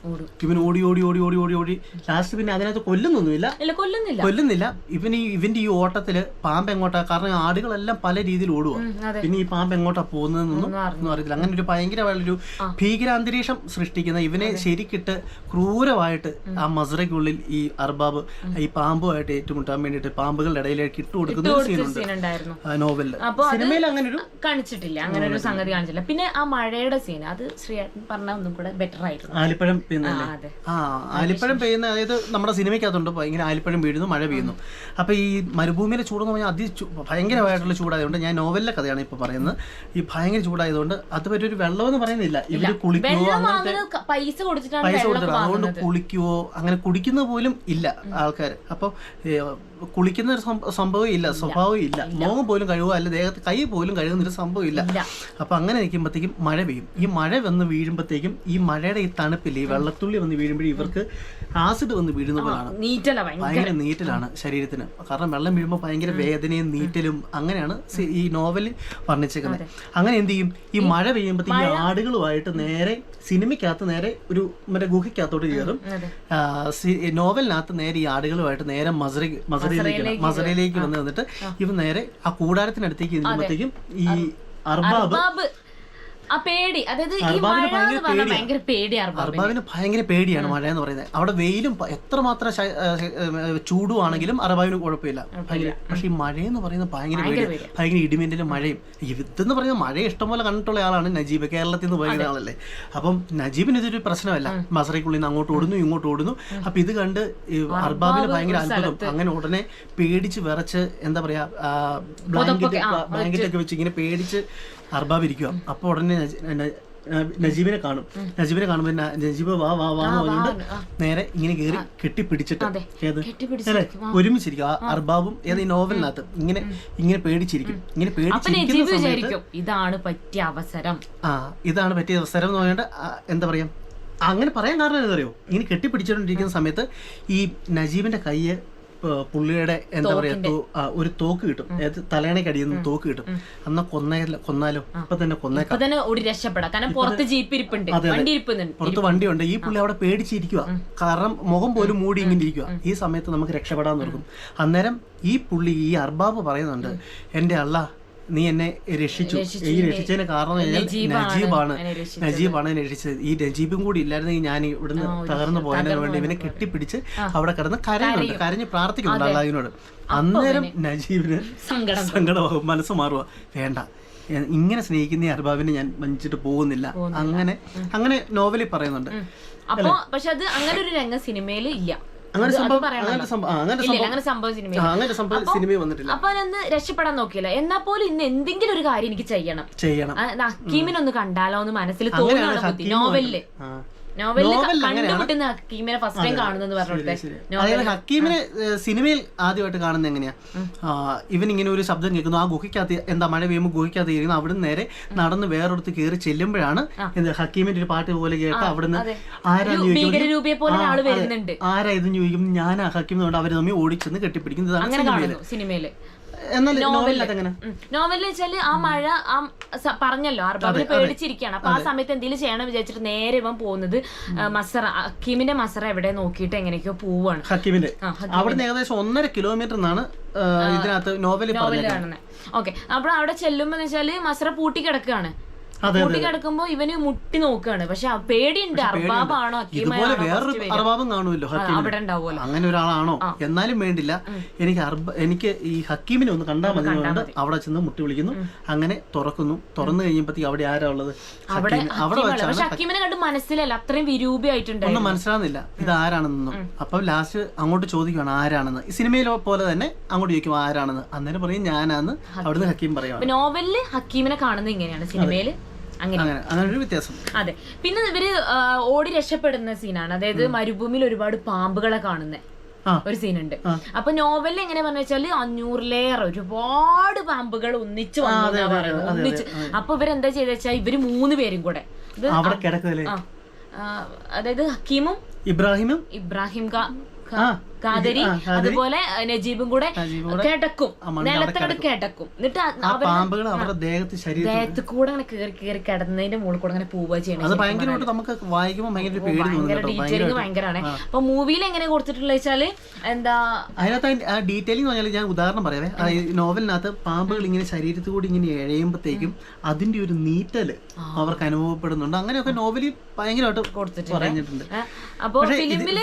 ഇവൻ ഓടി ഓടി ഓടി ഓടി ഓടി ഓടി. ലാസ്റ്റ് പിന്നെ അതിനകത്ത് കൊല്ലുന്നൊന്നുമില്ല. കൊല്ലുന്നില്ല. കൊല്ലുന്നില്ല. ഇവന് ഇവന്റെ ഈ ഓട്ടത്തിൽ പാമ്പ് എങ്ങോട്ടാ? കാരണം ആടുകളെല്ലാം പല രീതിയിൽ ഓടുക പിന്നെ ഈ പാമ്പ് എങ്ങോട്ടാ പോകുന്നതെന്നൊന്നും അറിയില്ല. അറിയത്തില്ല അങ്ങനെ ഒരു ഭയങ്കരമായൊരു ഭീകരാന്തരീക്ഷം സൃഷ്ടിക്കുന്ന ഇവനെ ശരിക്കിട്ട് ക്രൂരമായിട്ട് ആ മസറയ്ക്കുള്ളിൽ ഈ അർബാബ് ഈ പാമ്പുമായിട്ട് ഏറ്റുമുട്ടാൻ വേണ്ടിയിട്ട് പാമ്പുകളുടെ ഇടയിലേക്ക് ഇട്ടുകൊടുക്കുന്ന സീനുണ്ട് അപ്പൊ കാണിച്ചിട്ടില്ല. അങ്ങനെ ഒരു സംഗതി കാണിച്ചില്ല. പിന്നെ ആ മഴയുടെ സീൻ അത് ശ്രീയേട്ടൻ പറഞ്ഞ ഒന്നും കൂടെ ബെറ്റർ ആയിരുന്നു. ആലിപ്പഴം ആ, ആലിപ്പഴം പെയ്യുന്ന അതായത് നമ്മുടെ സിനിമയ്ക്കകത്തുണ്ട് ഇങ്ങനെ ആലിപ്പഴം വീഴുന്നു മഴ പെയ്യുന്നു. അപ്പൊ ഈ മരുഭൂമിയിലെ ചൂടെന്ന് പറഞ്ഞാൽ അതി ഭയങ്കരമായിട്ടുള്ള ചൂടായതുകൊണ്ട് ഞാൻ നോവലിലെ കഥയാണ് ഇപ്പൊ പറയുന്നത്. ഈ ഭയങ്കര ചൂടായതുകൊണ്ട് അത് പറ്റി ഒരു വെള്ളം എന്ന് പറയുന്നില്ല ഇവർ കുളിക്കുവോ അങ്ങനത്തെ പൈസ കൊടുത്തിട്ടാണ് പൈസ കൊടുത്തിട്ട് അതുകൊണ്ട് കുളിക്കുവോ അങ്ങനെ കുടിക്കുന്ന പോലും ഇല്ല ആൾക്കാർ അപ്പോൾ കുളിക്കുന്ന ഒരു സംഭവം ഇല്ല. സ്വഭാവം ഇല്ല. മുഖം പോലും കഴുകുക അല്ല ദേഹത്ത് കൈ പോലും കഴുകുന്ന ഒരു സംഭവം ഇല്ല. അപ്പൊ അങ്ങനെ നിൽക്കുമ്പോഴത്തേക്കും മഴ പെയ്യും. ഈ മഴ വന്ന് വീഴുമ്പോഴത്തേക്കും ഈ മഴയുടെ ഈ തണുപ്പിൽ ഈ വെള്ളത്തുള്ളി വന്ന് വീഴുമ്പോഴേ ഇവർക്ക് ആസിഡ് വന്ന് വീഴുന്ന പോലാണ് ഭയങ്കര. നീറ്റലാണ് ശരീരത്തിന്. കാരണം വെള്ളം വീഴുമ്പോൾ ഭയങ്കര വേദനയും നീറ്റലും അങ്ങനെയാണ് ഈ നോവലിൽ വർണിച്ചേക്കുന്നത് അങ്ങനെ എന്ത് ചെയ്യും? ഈ മഴ പെയ്യുമ്പോഴത്തേക്ക് ഈ ആടുകളുമായിട്ട് നേരെ സിനിമയ്ക്കകത്ത് നേരെ ഒരു മറ്റേ ഗുഹയ്ക്കകത്തോട്ട് കയറും. നോവലിനകത്ത് നേരെ ഈ ആടുകളുമായിട്ട് നേരെ മസറി മസറയിലേക്ക് മസറയിലേക്ക് വന്ന് വന്നിട്ട് ഇവ നേരെ ആ കൂടാരത്തിനടുത്തേക്ക് ഇരുന്നപ്പോഴത്തേക്കും ഈ അർബാബ് അർബാബ് ആ പേടി. അതായത് ഈ അർബാബിന് മഴ എന്ന് ഭയങ്കര പറഞ്ഞാൽ പേടിയാ. ഭയങ്കര പേടി അർബാബിന്. ഭയങ്കര പേടിയാണ് മഴ എന്ന് പറയുന്നത്. അവിടെ വെയിലും എത്രമാത്രം ചൂടുവാണെങ്കിലും അർബാബിന് കുഴപ്പമില്ല. ഭയങ്കര പക്ഷെ ഈ മഴ എന്ന് പറയുന്നത് ഭയങ്കര. ഭയങ്കര ഇടിമിന്നലും മഴയും. ഇതെന്ന് പറയുന്നത് മഴ ഇഷ്ടംപോലെ കണ്ടിട്ടുള്ള ആളാണ് നജീബ്. കേരളത്തിൽ നിന്ന് പോയ ആളല്ലേ അപ്പം നജീബിന് ഇതൊരു പ്രശ്നമല്ല. മസറയ്ക്കുള്ളിൽ നിന്ന് അങ്ങോട്ട് ഓടുന്നു ഇങ്ങോട്ട് ഓടുന്നു. അപ്പൊ ഇത് കണ്ട് അർബാബിന് ഭയങ്കര അത്ഭുതം. അങ്ങനെ ഉടനെ പേടിച്ച് വിറച്ച് എന്താ പറയാ ബ്ലാങ്കറ്റ് ബ്ലാങ്കറ്റ് ഒക്കെ വെച്ച് ഇങ്ങനെ പേടിച്ച് അർബാബ് ഇരിക്കുക അപ്പൊ ഉടനെ നജീബിനെ കാണും. നജീബിനെ കാണുമ്പോ ന- നജീബ് വാ വാ വാ എന്ന് പറഞ്ഞുകൊണ്ട് നേരെ ഇങ്ങനെ കേറി കെട്ടിപ്പിടിച്ചിട്ട് ഏത്? അല്ലെ? ഒരുമിച്ചിരിക്കും. ആ അർബാബും ഏത് ഈ നോവലിനകത്ത് ഇങ്ങനെ ഇങ്ങനെ പേടിച്ചിരിക്കും. ഇങ്ങനെ പേടിച്ചിരിക്കും ഇതാണ് പറ്റിയ അവസരം. ആ ഇതാണ് പറ്റിയ അവസരം എന്ന് പറയേണ്ട എന്താ പറയാ? അങ്ങനെ പറയാൻ കാരണം എന്താ ഇങ്ങനെ കെട്ടിപ്പിടിച്ചുകൊണ്ടിരിക്കുന്ന സമയത്ത് ഈ നജീബിന്റെ കയ്യ് പുള്ളിയുടെ എന്താ പറയാ ഒരു തോക്ക് കിട്ടും. അതായത് തലേണയ്ക്ക് അടിയുന്ന തോക്ക് കിട്ടും. അന്നാ കൊന്ന കൊന്നാലോ? ഇപ്പൊ തന്നെ കൊന്നേക്കാം. തന്നെ ഓടി രക്ഷപ്പെടാം. കാരണം പുറത്ത് ജീപ്പ് ഇരിപ്പുണ്ട് വണ്ടി ഇരിപ്പുണ്ട്. പുറത്ത് വണ്ടിയുണ്ട്. ഈ പുള്ളി അവിടെ പേടിച്ചിരിക്കുക കാരണം മുഖം പോലും മൂടി ഇങ്ങനെ ഇരിക്കുക ഈ സമയത്ത് നമുക്ക് രക്ഷപ്പെടാൻ നോക്കും അന്നേരം ഈ പുള്ളി ഈ അർബാബ് പറയുന്നുണ്ട് എന്റെ അള്ള നീ എന്നെ രക്ഷിച്ചു. ഈ രക്ഷിച്ചതിന് കാരണം നജീബാണ്. നജീബാണ് എന്നെ രക്ഷിച്ചത്. ഈ നജീബും കൂടി ഇല്ലായിരുന്നെങ്കിൽ ഞാൻ ഇവിടുന്ന് തകർന്നു പോയതിനു വേണ്ടി ഇവനെ കെട്ടിപ്പിടിച്ച് അവിടെ കിടന്ന് കരയുന്നുണ്ട്. കരഞ്ഞ് പ്രാർത്ഥിക്കുന്നുണ്ട് അള്ളാഹിനോട് അന്നേരം നജീബിന് സങ്കടം സങ്കടമാകും. മനസ്സ് മാറുക വേണ്ട. ഇങ്ങനെ സ്നേഹിക്കുന്ന ഈ അർബാബിനെ ഞാൻ വഞ്ചിട്ട് പോകുന്നില്ല. അങ്ങനെ അങ്ങനെ നോവലിൽ പറയുന്നുണ്ട്. അപ്പൊ പക്ഷെ അത് അങ്ങനെ ഒരു രംഗം സിനിമയിൽ ഇല്ല. അങ്ങനെ സംഭവം അങ്ങനെ സംഭവം അങ്ങനെ സംഭവം സിനിമയിൽ. വന്നിട്ടില്ല. അപ്പൊ അന്ന് രക്ഷപ്പെടാൻ നോക്കിയില്ല. എന്നാ പോലും ഇന്ന് എന്തെങ്കിലും ഒരു കാര്യം എനിക്ക് ചെയ്യണം. ചെയ്യണം. ഹക്കീമിനൊന്ന് കണ്ടാലോ എന്ന് മനസ്സിൽ തോന്നുകയാണ് നോവലിൽ. അതായത് ഹക്കീമിനെ സിനിമയിൽ ആദ്യമായിട്ട് കാണുന്നത് എങ്ങനെയാ? ഇവൻ ഇങ്ങനെ ഒരു ശബ്ദം കേൾക്കുന്നു. ആ ഗുഹയ്ക്കകത്ത് എന്താ മഴ പെയ്യുമ്പോൾ ഗുഹയ്ക്കകത്ത് ഇരിക്കുന്നു. അവിടുന്ന് നേരെ നടന്ന് വേറൊരു കയറി ചെല്ലുമ്പോഴാണ് എന്ത് ഹക്കീമിന്റെ ഒരു പാട്ട് പോലെ കേട്ട് അവിടുന്ന് ആരാ ആരാ ഇത് ചോദിക്കും ഞാൻ ആ ഹക്കീം അവർ തമ്മിൽ ഓടിച്ചെന്ന് കെട്ടിപ്പിടിക്കുന്നത് അങ്ങനെ സിനിമയിൽ കാണുന്നു സിനിമയിൽ. നോവലിൽ വെച്ചാൽ ആ മഴ ആ പറഞ്ഞല്ലോ അർബാബിന് പേടിച്ചിരിക്കുകയാണ്. അപ്പൊ ആ സമയത്ത് എന്തെങ്കിലും ചെയ്യണം വിചാരിച്ചിട്ട് നേരെ ഇവൻ പോകുന്നത് മസറ അക്കീമിന്റെ മസറ എവിടെ നോക്കിയിട്ട് എങ്ങനെയൊക്കെയോ പോവാണ്. ഹക്കീമിന്റെ. അവിടെ ഏകദേശം ഒന്നര കിലോമീറ്റർ എന്നാണ് ഇതിനകത്ത് നോവലിൽ പറഞ്ഞത്. കാണുന്നത് ഓക്കെ. അപ്പോൾ അവിടെ ചെല്ലുമ്പോ വെച്ചാൽ മസറ പൂട്ടി കിടക്കുകയാണ്. പൂട്ടി കിടക്കുമ്പോ ഇവന് മുട്ടി നോക്കുകയാണ് പക്ഷെ പേടിയുണ്ട്. അർബാബാണോ? ഇതുപോലെ വേറൊരു അർബാബും കാണുമല്ലോ അവിടെ ഉണ്ടാവുമല്ലോ. അങ്ങനെ ഒരാളാണോ? എന്നാലും വേണ്ടില്ല. എനിക്ക് അർബ എനിക്ക് ഈ ഹക്കീമിനെ ഒന്ന് കണ്ടാൽ മതി അവിടെ ചെന്ന് മുട്ടി വിളിക്കുന്നു. അങ്ങനെ തുറക്കുന്നു. തുറന്നു കഴിയുമ്പോഴത്തേക്ക് അവിടെ ആരാ ഉള്ളത്? അവിടെ. വെച്ചാണ് ഹക്കീമിനെ കണ്ട് മനസ്സിലല്ല അത്രയും വിരൂപിയായിട്ടുണ്ട് ഒന്നും മനസ്സിലാകുന്നില്ല ഇത് ആരാണെന്നൊന്നും. അപ്പൊ ലാസ്റ്റ് അങ്ങോട്ട് ചോദിക്കുവാണ് ആരാണെന്ന്. സിനിമയിലെ പോലെ തന്നെ അങ്ങോട്ട് ചോദിക്കും ആരാണെന്ന്. അന്നേരം പറയും ഞാനാന്ന്. അവിടുന്ന് ഹക്കീം പറയാം നോവലിൽ ഹക്കീമിനെ കാണുന്നത് ഇങ്ങനെയാണ് സിനിമയിൽ. അങ്ങനെ. അങ്ങനെ വ്യത്യാസം. അതെ. പിന്നെ ഇവർ ഓടി രക്ഷപ്പെടുന്ന സീനാണ്. അതായത് മരുഭൂമിയിൽ ഒരുപാട് പാമ്പുകളെ കാണുന്ന. ആ. ഒരു സീനുണ്ട്. അപ്പൊ നോവലിൽ എങ്ങനെ പറഞ്ഞു വെച്ചാൽ അഞ്ഞൂറിലേറെ ഒരുപാട് പാമ്പുകൾ ഒന്നിച്ച് വന്നു എന്നാ പറയുന്നത്. ഒന്നിച്ച്. അപ്പൊ ഇവരെന്താ ചെയ്ത വെച്ചാൽ ഇവർ മൂന്ന് പേരും കൂടെ. അതായത് ഹക്കീമും ഇബ്രാഹിമും? ഇബ്രാഹിം ഖാ- ഖാദരി. അതുപോലെ നജീബും കൂടെ കിടക്കും. നിലത്തോട് കിടക്കും. എന്നിട്ട് പാമ്പുകൾ അവരുടെ ദേഹത്ത് ദേഹത്ത് കൂടെ അങ്ങനെ കയറി കയറി കിടന്നതിന്റെ മുകളിൽ കൂടെ അങ്ങനെ പോവുക ചെയ്യണം. ഭയങ്കരമായിട്ട് നമുക്ക് വായിക്കുമ്പോൾ ഭയങ്കര ഭയങ്കര ഡീറ്റെയിലിംഗ് ഭയങ്കരമാണ്. അപ്പൊ മൂവിയിൽ എങ്ങനെ കൊടുത്തിട്ടുള്ള വെച്ചാൽ എന്താ അതിനകത്ത് ആ ഡീറ്റെയിലിംഗ് പറഞ്ഞാൽ ഞാൻ ഉദാഹരണം പറയാവേ. നോവലിനകത്ത് പാമ്പുകൾ ഇങ്ങനെ ശരീരത്തിൽ കൂടി ഇങ്ങനെ എഴയുമ്പോഴത്തേക്കും അതിന്റെ ഒരു നീറ്റൽ അവർക്ക് അനുഭവപ്പെടുന്നുണ്ട്. അങ്ങനെയൊക്കെ നോവലിൽ ഭയങ്കരമായിട്ട് കൊടുത്തിട്ടുണ്ട്. അപ്പൊ ഫിലിമിൽ.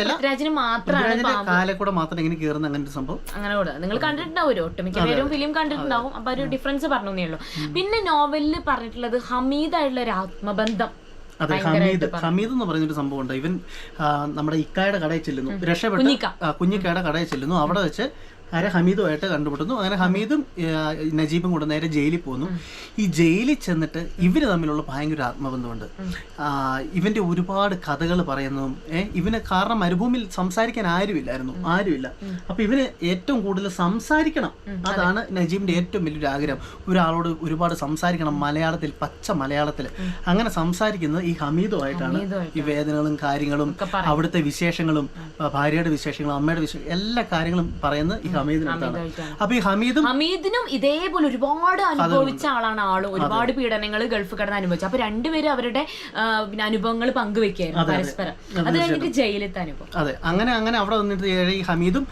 പൃഥ്വിരാജിന് മാത്രമാണ് അതിന്റെ കാലെ കൂടെ മാത്രം ഇങ്ങനെ കയറുന്ന അങ്ങനെ ഒരു സംഭവം? അങ്ങനെ കൂടെ. നിങ്ങൾ കണ്ടിട്ടുണ്ടാവും ഒട്ടുമിക്ക പേരും ഫിലിം കണ്ടിട്ടുണ്ടാവും. അപ്പൊ ഒരു ഡിഫറൻസ് പറഞ്ഞേ ഉള്ളൂ. പിന്നെ നോവലിൽ പറഞ്ഞിട്ടുള്ളത് ഹമീദായിട്ടുള്ള ഒരു ആത്മബന്ധം അതെ ഹമീദ്. ഹമീദ് എന്ന് പറയുന്നൊരു സംഭവം ഉണ്ട് ഇവൻ നമ്മുടെ ഇക്കായുടെ കടയിൽ ചെല്ലുന്നു. രക്ഷപ്പെട്ട കുഞ്ഞിക്കായുടെ കടയിൽ ചെല്ലുന്നു. അവിടെ വെച്ച് ആരെ ഹമീദുമായിട്ട് കണ്ടുമുട്ടുന്നു. അങ്ങനെ ഹമീദും നജീബും കൂടെ നേരെ ജയിലിൽ പോകുന്നു. ഈ ജയിലിൽ ചെന്നിട്ട് ഇവർ തമ്മിലുള്ള ഭയങ്കര ആത്മബന്ധമുണ്ട്. ഇവന്റെ ഒരുപാട് കഥകൾ പറയുന്നതും ഇവന് കാരണം മരുഭൂമിയിൽ സംസാരിക്കാൻ ആരുമില്ലായിരുന്നു. ആരുമില്ല. അപ്പൊ ഇവന് ഏറ്റവും കൂടുതൽ സംസാരിക്കണം. അതാണ് നജീബിന്റെ ഏറ്റവും വലിയൊരു ആഗ്രഹം. ഒരാളോട് ഒരുപാട് സംസാരിക്കണം മലയാളത്തിൽ പച്ച മലയാളത്തിൽ. അങ്ങനെ സംസാരിക്കുന്നത് ഈ ഹമീദുമായിട്ടാണ്. ഈ വേദനകളും കാര്യങ്ങളും അവിടുത്തെ വിശേഷങ്ങളും ഭാര്യയുടെ വിശേഷങ്ങളും അമ്മയുടെ വിശേഷം എല്ലാ കാര്യങ്ങളും പറയുന്നത് ഈ ഹമീദിനടുത്താണ്. അപ്പൊ ഈ ഹമീദും ഹമീദിനും ഇതേപോലെ ഒരുപാട് അനുഭവിച്ച ആളാണ് ആൾ. ഒരുപാട് പീഡനങ്ങൾ ഗൾഫ് കടന്ന് അനുഭവിച്ചു. അപ്പൊ രണ്ടുപേരും അവരുടെ പിന്നെ അനുഭവങ്ങൾ പങ്കുവെക്കായിരുന്നു പരസ്പരം. അത് കഴിഞ്ഞിട്ട് ജയിലത്തെ അനുഭവം. അതെ. അങ്ങനെ അങ്ങനെ അവിടെ വന്നിട്ട് ഈ ഹമീദും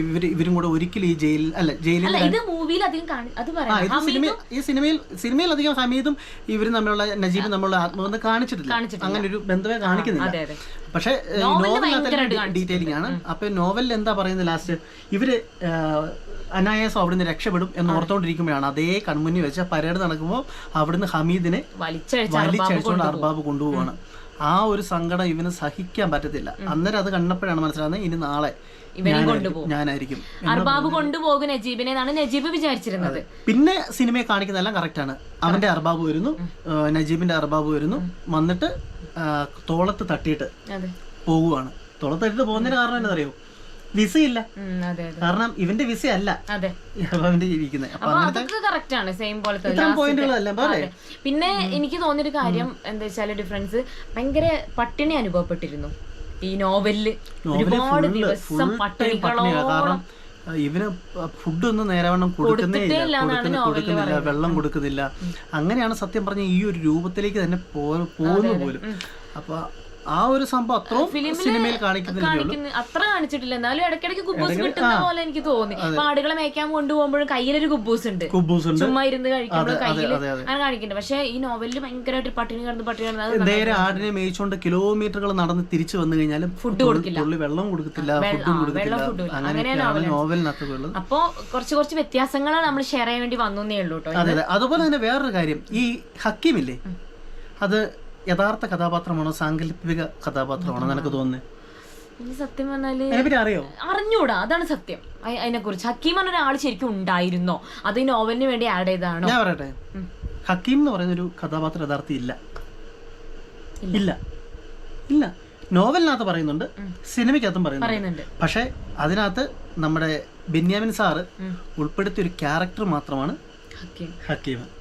ഇവർ ഇവർ കൂടെ ഒരിക്കലും ഈ ജയിലിൽ അല്ല ജയിലിൽ ഇത് മൂവിയിൽ അധികം അത് പറയാം. ഈ സിനിമയിൽ സിനിമയിൽ അധികം ഹമീദും ഇവരും തമ്മിലുള്ള നജീബും തമ്മിലുള്ള ആത്മബന്ധം കാണിച്ചിട്ടില്ല. അങ്ങനെ ഒരു ബന്ധമേ കാണിക്കുന്നില്ല. പക്ഷേ നോവലിനകത്ത് ഡീറ്റെയിലിംഗ് ആണ്. അപ്പൊ നോവലിൽ എന്താ പറയുന്നത് ലാസ്റ്റ് ഇവർ അനായാസം അവിടുന്ന് രക്ഷപ്പെടും എന്ന് ഓർത്തോണ്ടിരിക്കുമ്പോഴാണ് അതേ കൺമുന്നിൽ വെച്ച പരേഡ് നടക്കുമ്പോൾ അവിടുന്ന് ഹമീദിനെ വലിച്ചടിച്ചുകൊണ്ട് വലിച്ചഴിച്ചുകൊണ്ട് അർബാബ് കൊണ്ടുപോവാണ്. ആ ഒരു സങ്കടം ഇവന് സഹിക്കാൻ പറ്റത്തില്ല. അന്നേരം അത് കണ്ടപ്പോഴാണ് മനസ്സിലാകുന്നത് ഇനി നാളെ ഞാനായിരിക്കും- ഞാനായിരിക്കും. അർബാബ് കൊണ്ടുപോകും നജീബിനെ എന്നാണ് നജീബ് വിചാരിച്ചിരുന്നത്. പിന്നെ സിനിമയെ കാണിക്കുന്നതെല്ലാം കറക്റ്റ് ആണ്. അവന്റെ അർബാബ് വരുന്നു നജീബിന്റെ അർബാബ് വരുന്നു വന്നിട്ട് തോളത്ത് തട്ടിയിട്ട് പോകുവാണ്. തോളത്ത് തട്ടിട്ട് പോകുന്നതിന് കാരണം എന്താണെന്നറിയോ? വിസയില്ല. ഉം, അതെ അതെ. കാരണം ഇവന്റെ വിസ അല്ല. പിന്നെ എനിക്ക് തോന്നിയൊരു കാര്യം എന്താ വെച്ചാൽ ഡിഫറൻസ് ഭയങ്കര പട്ടിണി അനുഭവപ്പെട്ടിരുന്നു. ഈ നോവലിൽ ഒരുപാട് ദിവസം പട്ടിണികളോളം ഇവന് ഫുഡ് ഒന്നും നേരവണ്ണം കൊടുക്കുന്നേ ഇല്ല. ഇല്ല എന്നാണ് കൊടുക്കുന്ന നോവലിൽ കൊടുക്കുന്നില്ല വെള്ളം കൊടുക്കുന്നില്ല. അങ്ങനെയാണ് സത്യം പറഞ്ഞ ഈ ഒരു രൂപത്തിലേക്ക് തന്നെ പോകുന്നു പോലും. അപ്പൊ ആ ഒരു സംഭവം അത്രയും സിനിമയിൽ കാണിക്കുന്നില്ല അത്ര കാണിച്ചിട്ടില്ല. എന്നാലും ഇടയ്ക്കിടയ്ക്ക് കുബൂസ് കിട്ടുന്ന പോലെ എനിക്ക് തോന്നി. പാടുകളെ ആടുകളെ മേയ്ക്കാൻ കൊണ്ടുപോകുമ്പോഴും കയ്യിലൊരു കുബൂസ് ഉണ്ട് കുബൂസ് ഉണ്ട് ചുമ്മാ ഇരുന്ന് കഴിക്കുമ്പോൾ കയ്യിൽ. അങ്ങനെ കാണിക്കുന്നുണ്ട്. പക്ഷേ ഈ നോവലിൽ ഭയങ്കരമായിട്ട് പട്ടിണി കിടന്ന് പട്ടിണി കിടന്ന് നേരെ ആടിനെ മേയിച്ചുകൊണ്ട് കിലോമീറ്ററുകൾ നടന്ന് തിരിച്ചു വന്നു കഴിഞ്ഞാലും ഫുഡ് കൊടുക്കില്ല. വെള്ളം കൊടുക്കത്തില്ല ഫുഡും കൊടുക്കത്തില്ല. food നോവലിനകത്തുള്ളത് ഉള്ളത്. കുറച്ച് കുറച്ച് വ്യത്യാസങ്ങൾ നമ്മൾ ഷെയർ ചെയ്യാൻ വേണ്ടി വന്നേ ഉള്ളൂ കേട്ടോ. അതെ അതെ. അതുപോലെ തന്നെ വേറൊരു കാര്യം. ഈ ഹക്കീമില്ലേ? അത് യഥാർത്ഥ കഥാപാത്രമാണോ? സാങ്കല്പിക കഥാപാത്രമാണോ? നിനക്ക് തോന്നുന്നത് സത്യം പറഞ്ഞാൽ അറിഞ്ഞൂടാ. അതാണ് സത്യം. അതിനെ കുറിച്ച് ഹക്കീം പറഞ്ഞ ഒരാൾ ശരിക്കും ഉണ്ടായിരുന്നോ? അത് ഈ നോവലിന് വേണ്ടി ആഡ് ചെയ്താണോ ഞാൻ പറയട്ടെ. ഹക്കീം എന്ന് പറയുന്ന ഒരു കഥാപാത്രം യഥാർത്ഥ ഇല്ല. ഇല്ല. ഇല്ല. നോവലിനകത്ത് പറയുന്നുണ്ട്. സിനിമയ്ക്കകത്തും പറയുന്നുണ്ട്. പറയുന്നുണ്ട്. പക്ഷേ അതിനകത്ത് നമ്മുടെ ബെന്യാമിൻ സാറ് ഉൾപ്പെടുത്തിയ ഒരു ക്യാരക്ടർ മാത്രമാണ് ഹക്കീം. ഹക്കീം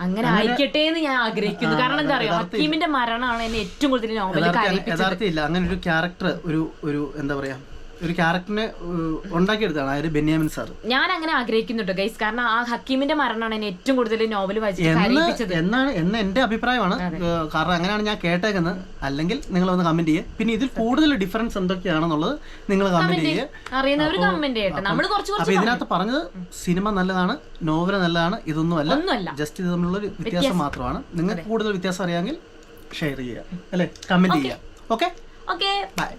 അങ്ങനെ ആയിക്കട്ടെ എന്ന് ഞാൻ ആഗ്രഹിക്കുന്നു. കാരണം എന്താ അറിയോ? ഹക്കീമിന്റെ മരണമാണ് എന്നെ ഏറ്റവും കൂടുതൽ നോവലിൽ യഥാർത്ഥ ഇല്ല. അങ്ങനെ ഒരു ക്യാരക്ടർ ഒരു ഒരു എന്താ പറയാ ഒരു ക്യാരക്ടറിനെ ഉണ്ടാക്കിയെടുത്താണ് അതായത് ബെന്യാമിൻ സാർ ഞാൻ അങ്ങനെ ആഗ്രഹിക്കുന്നുണ്ട് ഗൈസ് കാരണം ആ ഹക്കീമിന്റെ മരണമാണ് എന്നെ ഏറ്റവും കൂടുതൽ നോവൽ വായിച്ചത് എന്ന് എന്നാണ് എന്ന് എന്റെ അഭിപ്രായമാണ്. കാരണം അങ്ങനെയാണ് ഞാൻ കേട്ടേക്കുന്നത്. അല്ലെങ്കിൽ നിങ്ങൾ ഒന്ന് കമന്റ് ചെയ്യുക പിന്നെ ഇതിൽ കൂടുതൽ ഡിഫറൻസ് എന്തൊക്കെയാണെന്നുള്ളത് നിങ്ങൾ കമന്റ് ചെയ്യുക അറിയുന്നവർ കമന്റ് ചെയ്യട്ടെ. നമ്മൾ കുറച്ച് അപ്പൊ ഇതിനകത്ത് പറഞ്ഞത് സിനിമ നല്ലതാണ് നോവൽ നല്ലതാണ് ഇതൊന്നും അല്ല ജസ്റ്റ് ഇത് തമ്മിലുള്ള ഒരു വ്യത്യാസം മാത്രമാണ്. നിങ്ങൾക്ക് കൂടുതൽ വ്യത്യാസം അറിയാമെങ്കിൽ ഷെയർ ചെയ്യുക. അല്ലെ? കമന്റ് ചെയ്യുക. Okay okay bye